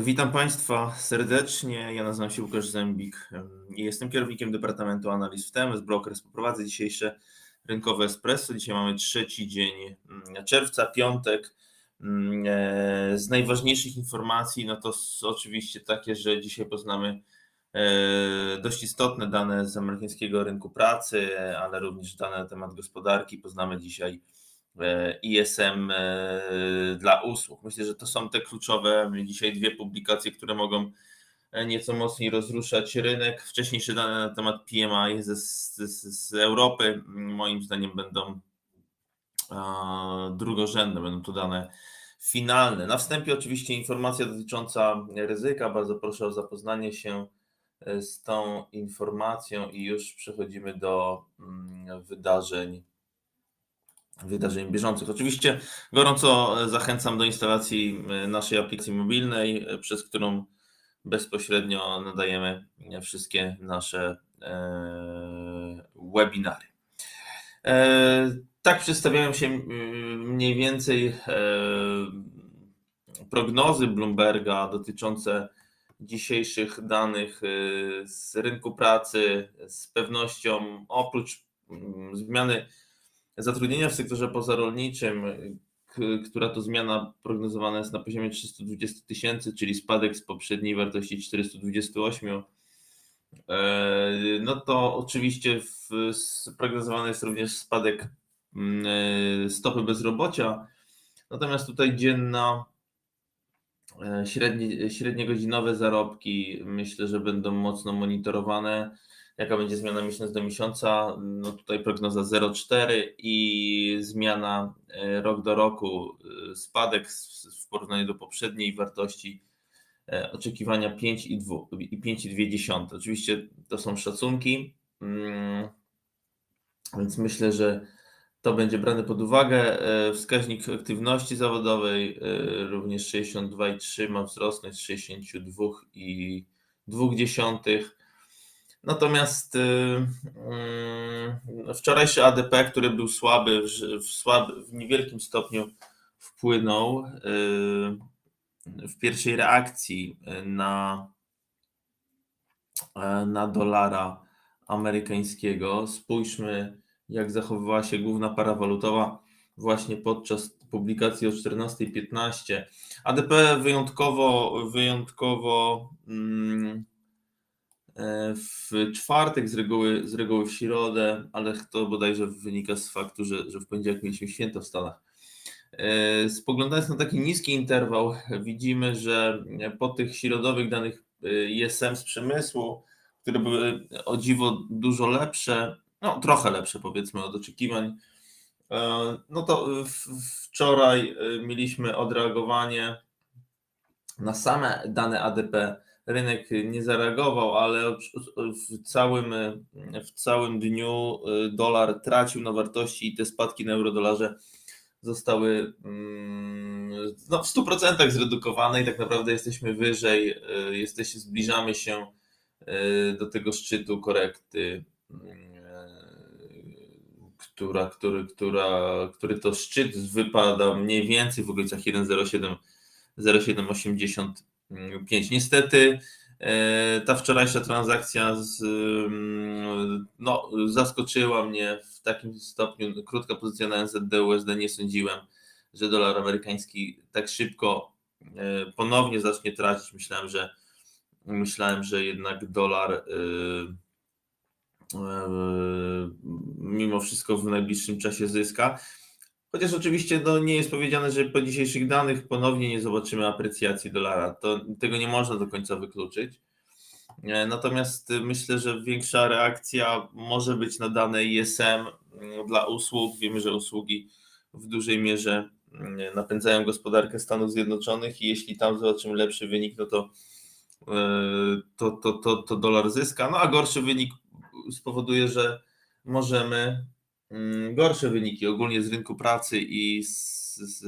Witam Państwa serdecznie. Ja nazywam się Łukasz Zębik i jestem kierownikiem Departamentu Analiz w TMS Brokers. Poprowadzę dzisiejsze rynkowe espresso. Dzisiaj mamy trzeci dzień mm, czerwca, piątek. Mm, e, z najważniejszych informacji, no to oczywiście takie, że dzisiaj poznamy e, dość istotne dane z amerykańskiego rynku pracy, ale również dane na temat gospodarki. Poznamy dzisiaj ISM e, dla usług. Myślę, że to są te kluczowe dzisiaj dwie publikacje, które mogą e, nieco mocniej rozruszać rynek. Wcześniejsze dane na temat PMI z, z, z Europy moim zdaniem będą drugorzędne, będą to dane finalne. Na wstępie oczywiście informacja dotycząca ryzyka. Bardzo proszę o zapoznanie się z tą informacją i już przechodzimy do wydarzeń wydarzeń bieżących. Oczywiście gorąco zachęcam do instalacji e, naszej aplikacji mobilnej, e, przez którą bezpośrednio nadajemy wszystkie nasze e, webinary. Tak przedstawiają się mniej więcej prognozy Bloomberga dotyczące dzisiejszych danych z rynku pracy. Z pewnością oprócz zmiany zatrudnienia w sektorze pozarolniczym, która to zmiana prognozowana jest na poziomie 320 tysięcy, czyli spadek z poprzedniej wartości 428. E, no to oczywiście prognozowany jest również spadek mm, e, stopy bezrobocia. Natomiast tutaj dzienna e, średnie, średniogodzinowe zarobki myślę, że będą mocno monitorowane jaka będzie zmiana miesiąc do miesiąca. No tutaj prognoza 0,4 i zmiana e, rok do roku, e, spadek w porównaniu do poprzedniej wartości e, oczekiwania 5,2. Oczywiście to są szacunki, mm, więc myślę, że to będzie brane pod uwagę. Wskaźnik aktywności zawodowej również 62,3 ma wzrosnąć z 62,2. Natomiast y, y, wczorajszy ADP, który był słaby, w, słaby, w niewielkim stopniu wpłynął y, w pierwszej reakcji na, na dolara amerykańskiego. Spójrzmy, jak zachowywała się główna para walutowa właśnie podczas publikacji o 14.15. ADP wyjątkowo, wyjątkowo mm, E, w czwartek, z reguły, z reguły w środę, ale to bodajże wynika z faktu, że, że w poniedziałek mieliśmy święto w Stanach. E, spoglądając na taki niski interwał, widzimy, że po tych środowych danych e, ISM z przemysłu, które były o dziwo dużo lepsze, no trochę lepsze powiedzmy od oczekiwań, no to wczoraj mieliśmy odreagowanie na same dane ADP rynek nie zareagował, ale w całym, w całym dniu y, dolar tracił na wartości i te spadki na eurodolarze zostały mm, no, w 100% zredukowane i tak naprawdę jesteśmy wyżej, y, jesteśmy, zbliżamy się y, do tego szczytu korekty, która, który, która, który to szczyt wypada mniej więcej w okolicach 1,07 0,780 5. Niestety e, ta wczorajsza transakcja z, mm, no, zaskoczyła mnie w takim stopniu. Krótka pozycja na NZD USD nie sądziłem, że dolar amerykański tak szybko e, ponownie zacznie tracić. Myślałem, że myślałem, że jednak dolar e, mimo wszystko w najbliższym czasie zyska. Chociaż oczywiście no, nie jest powiedziane, że po dzisiejszych danych ponownie nie zobaczymy aprecjacji dolara. To, tego nie można do końca wykluczyć. E, natomiast myślę, że większa reakcja może być na dane ISM mm, dla usług. Wiemy, że usługi w dużej mierze mm, napędzają gospodarkę Stanów Zjednoczonych i jeśli tam zobaczymy lepszy wynik, no to, e, to, to, to, to dolar zyska. No a gorszy wynik spowoduje, że możemy gorsze wyniki ogólnie z rynku pracy i z,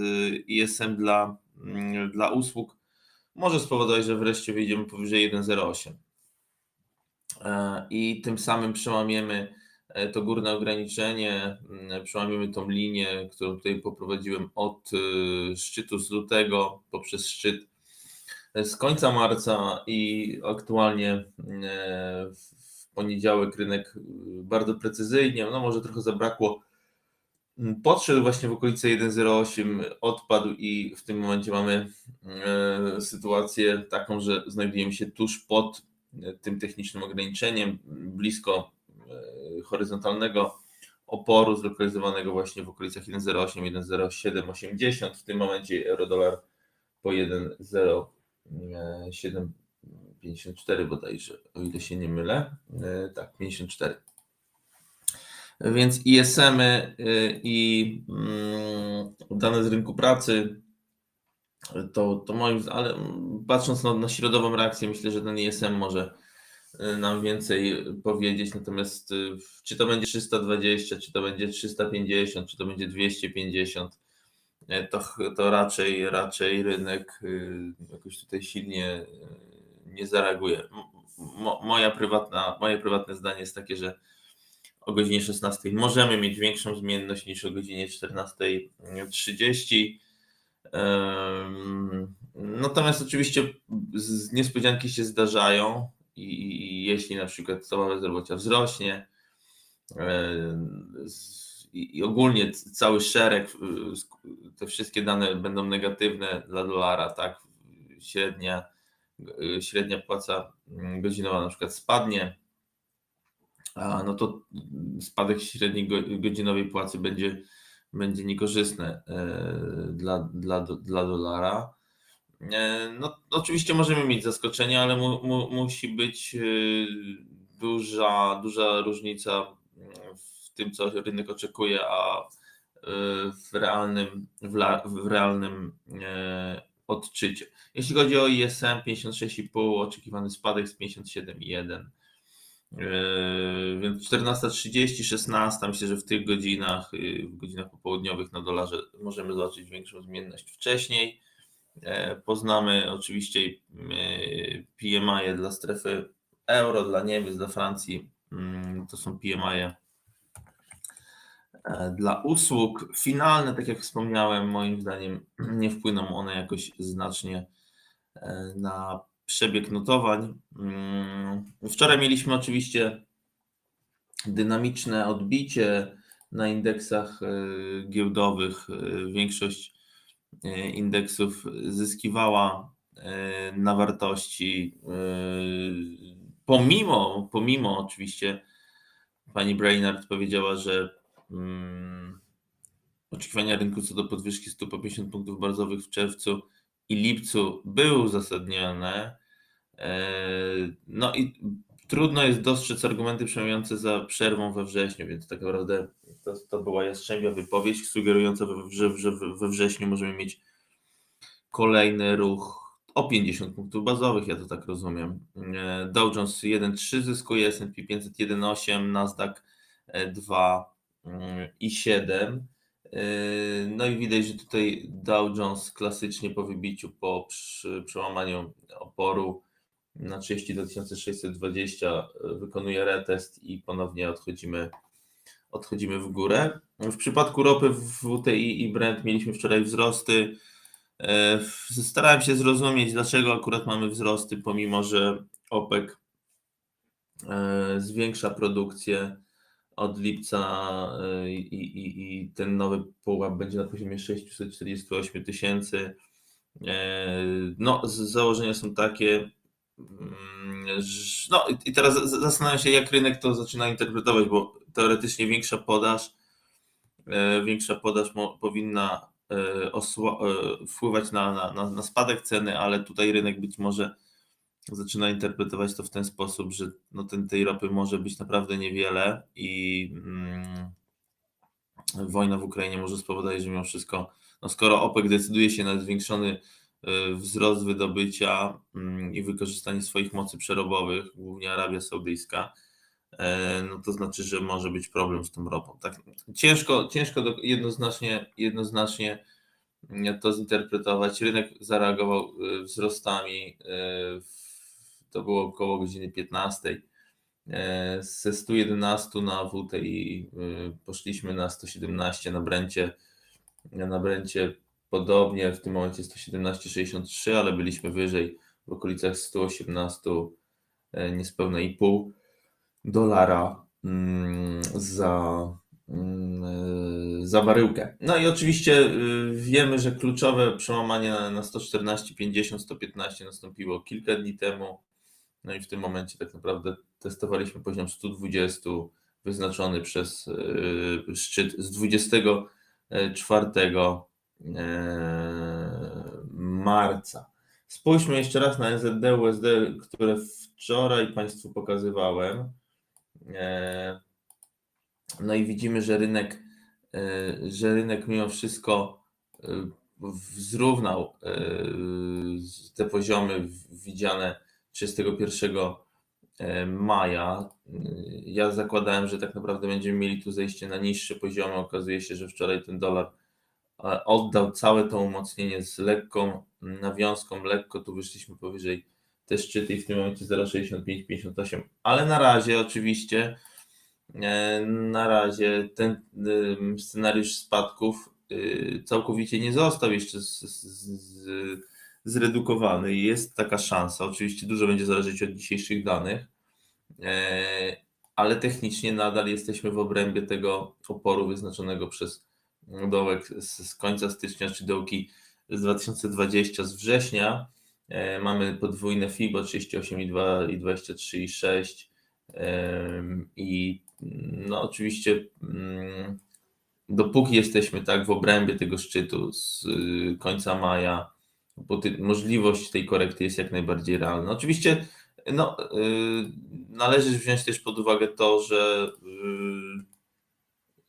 ISM dla, mm, dla usług. Może spowodować, że wreszcie wyjdziemy powyżej 1,08 e, i tym samym przełamiemy e, to górne ograniczenie, mm, przełamiemy tą linię, którą tutaj poprowadziłem od e, szczytu z lutego poprzez szczyt z końca marca i aktualnie e, poniedziałek rynek bardzo precyzyjnie, no może trochę zabrakło, podszedł właśnie w okolice 1.08, odpadł i w tym momencie mamy e, sytuację taką, że znajdujemy się tuż pod tym technicznym ograniczeniem, blisko horyzontalnego oporu zlokalizowanego właśnie w okolicach 1.08, 1.0780. W tym momencie euro-dolar po 1.0754 bodajże, o ile się nie mylę. E, tak, 54. Więc ISM-y e, i mm, dane z rynku pracy, to, to moim ale patrząc na, na środową reakcję, myślę, że ten ISM może nam więcej powiedzieć, natomiast czy to będzie 320, czy to będzie 350, czy to będzie 250, y, to, to raczej, raczej rynek jakoś tutaj silnie nie zareaguje. Moja prywatna, moje prywatne zdanie jest takie, że o godzinie 16 możemy mieć większą zmienność niż o godzinie 14.30. Natomiast oczywiście niespodzianki się zdarzają i jeśli na przykład stopa bezrobocia wzrośnie e, i ogólnie cały szereg, te wszystkie dane będą negatywne dla dolara, tak, średnia, średnia płaca godzinowa na przykład spadnie, no to spadek średniej godzinowej płacy będzie, będzie niekorzystny e, dla, dla, dla dolara. E, no, oczywiście możemy mieć zaskoczenie, ale mu, mu, musi być e, duża, duża różnica w tym, co rynek oczekuje, a w realnym, w, la, w realnym odczycie. Jeśli chodzi o ISM 56,5, oczekiwany spadek z 57,1. Więc 14.30, 16, myślę, że w tych godzinach, w godzinach popołudniowych na dolarze możemy zobaczyć większą zmienność wcześniej. E, poznamy oczywiście PMI dla strefy euro, dla Niemiec, dla Francji. Mm, to są PMI dla usług. Finalne, tak jak wspomniałem, moim zdaniem nie wpłyną one jakoś znacznie na przebieg notowań. Mm, wczoraj mieliśmy oczywiście dynamiczne odbicie na indeksach giełdowych. Większość E, indeksów zyskiwała e, na wartości, e, pomimo, pomimo oczywiście pani Brainard powiedziała, że oczekiwania rynku co do podwyżki stóp o 50 punktów bazowych w czerwcu i lipcu były uzasadnione. No i trudno jest dostrzec argumenty przemawiające za przerwą we wrześniu, więc tak naprawdę to, to była jastrzębia wypowiedź sugerująca, że, że we wrześniu możemy mieć kolejny ruch o 50 punktów bazowych, ja to tak rozumiem. E, Dow Jones 1,3 zyskuje, S&P 500 1,8, Nasdaq 2 e, mm, i 7. E, no i widać, że tutaj Dow Jones klasycznie po wybiciu, po przełamaniu oporu na 32 620 wykonuje retest i ponownie odchodzimy odchodzimy w górę. W przypadku ropy WTI i Brent mieliśmy wczoraj wzrosty. E, starałem się zrozumieć, dlaczego akurat mamy wzrosty, pomimo że OPEC zwiększa produkcję od lipca e, i, i, i ten nowy pułap będzie na poziomie 648 tysięcy. No, założenia są takie, mm, no i teraz zastanawiam się, jak rynek to zaczyna interpretować, bo teoretycznie większa podaż, e, większa podaż powinna e, e, wpływać na, na, na spadek ceny, ale tutaj rynek być może zaczyna interpretować to w ten sposób, że no ten, tej ropy może być naprawdę niewiele i mm, wojna w Ukrainie może spowodować, że mimo wszystko, no skoro OPEC decyduje się na zwiększony wzrost wydobycia mm, i wykorzystanie swoich mocy przerobowych, głównie Arabia Saudyjska, E, no to znaczy, że może być problem z tą ropą. Tak, ciężko, ciężko jednoznacznie, jednoznacznie to zinterpretować. Rynek zareagował e, wzrostami. E, to było około godziny 15. Ze 111 na WTI poszliśmy na 117 na Brencie. Na Brencie podobnie w tym momencie 117,63, ale byliśmy wyżej w okolicach 118 e, niespełna i pół dolara mm, za, mm, e, za baryłkę. No i oczywiście wiemy, że kluczowe przełamanie na, na 114, 50, 115 nastąpiło kilka dni temu. No i w tym momencie tak naprawdę testowaliśmy poziom 120 wyznaczony przez y, szczyt z 24 e, marca. Spójrzmy jeszcze raz na NZD, USD, które wczoraj Państwu pokazywałem. E, No i widzimy, że rynek, że rynek mimo wszystko zrównał te poziomy widziane 31 e, maja. Ja zakładałem, że tak naprawdę będziemy mieli tu zejście na niższe poziomy. Okazuje się, że wczoraj ten dolar e, oddał całe to umocnienie z lekką nawiązką, lekko tu wyszliśmy powyżej te szczyty i w tym momencie 0,65-58, ale na razie oczywiście e, na razie ten scenariusz spadków y, całkowicie nie został jeszcze z, z, z, zredukowany i jest taka szansa. Oczywiście dużo będzie zależeć od dzisiejszych danych, e, ale technicznie nadal jesteśmy w obrębie tego oporu wyznaczonego przez dołek z, końca stycznia czy dołki z 2020 z września. E, Mamy podwójne FIBO 38,2 i 23,6 em, i no oczywiście mm, dopóki jesteśmy tak w obrębie tego szczytu z y, końca maja, bo ty, możliwość tej korekty jest jak najbardziej realna. Oczywiście no, y, należy wziąć też pod uwagę to, że,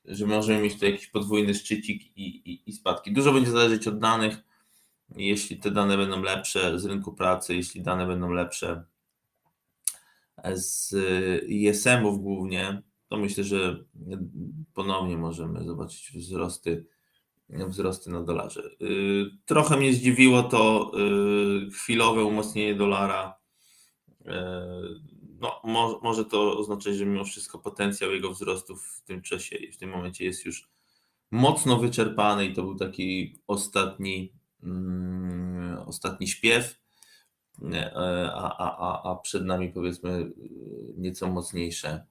y, że możemy mieć tu jakiś podwójny szczycik i, i, i spadki. Dużo będzie zależeć od danych. Jeśli te dane będą lepsze z rynku pracy, jeśli dane będą lepsze z ISM-ów głównie, to myślę, że ponownie możemy zobaczyć wzrosty, wzrosty na dolarze. Y, Trochę mnie zdziwiło to y, chwilowe umocnienie dolara. Y, No, mo- może to oznaczać, że mimo wszystko potencjał jego wzrostu w tym czasie i w tym momencie jest już mocno wyczerpany i to był taki ostatni, mm, ostatni śpiew, a, a, a, a przed nami powiedzmy nieco mocniejsze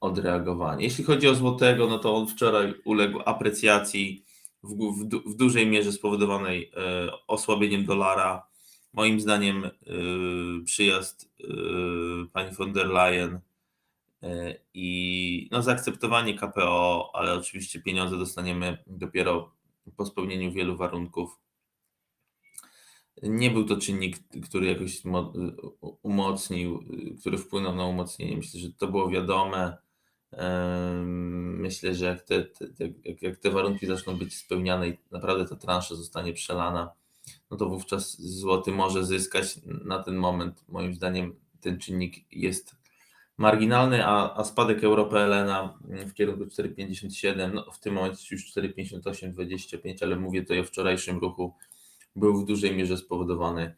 odreagowanie. Jeśli chodzi o złotego, no to on wczoraj uległ aprecjacji w, w, w dużej mierze spowodowanej e, osłabieniem dolara. Moim zdaniem e, przyjazd e, pani von der Leyen e, i no, zaakceptowanie KPO, ale oczywiście pieniądze dostaniemy dopiero po spełnieniu wielu warunków. Nie był to czynnik, który jakoś mo- umocnił, który wpłynął na umocnienie. Myślę, że to było wiadome. Myślę, że jak te, te, jak, jak te warunki zaczną być spełniane i naprawdę ta transza zostanie przelana, no to wówczas złoty może zyskać. Na ten moment, moim zdaniem, ten czynnik jest marginalny, a, a spadek euro PLN w kierunku 4,57, no w tym momencie już 4,58,25, ale mówię tutaj o wczorajszym ruchu, był w dużej mierze spowodowany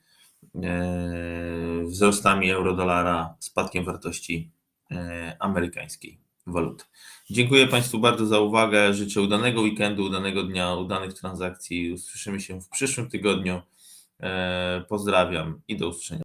e, wzrostami euro-dolara, spadkiem wartości e, amerykańskiej waluty. Dziękuję Państwu bardzo za uwagę. Życzę udanego weekendu, udanego dnia, udanych transakcji. Usłyszymy się w przyszłym tygodniu. E, Pozdrawiam i do usłyszenia.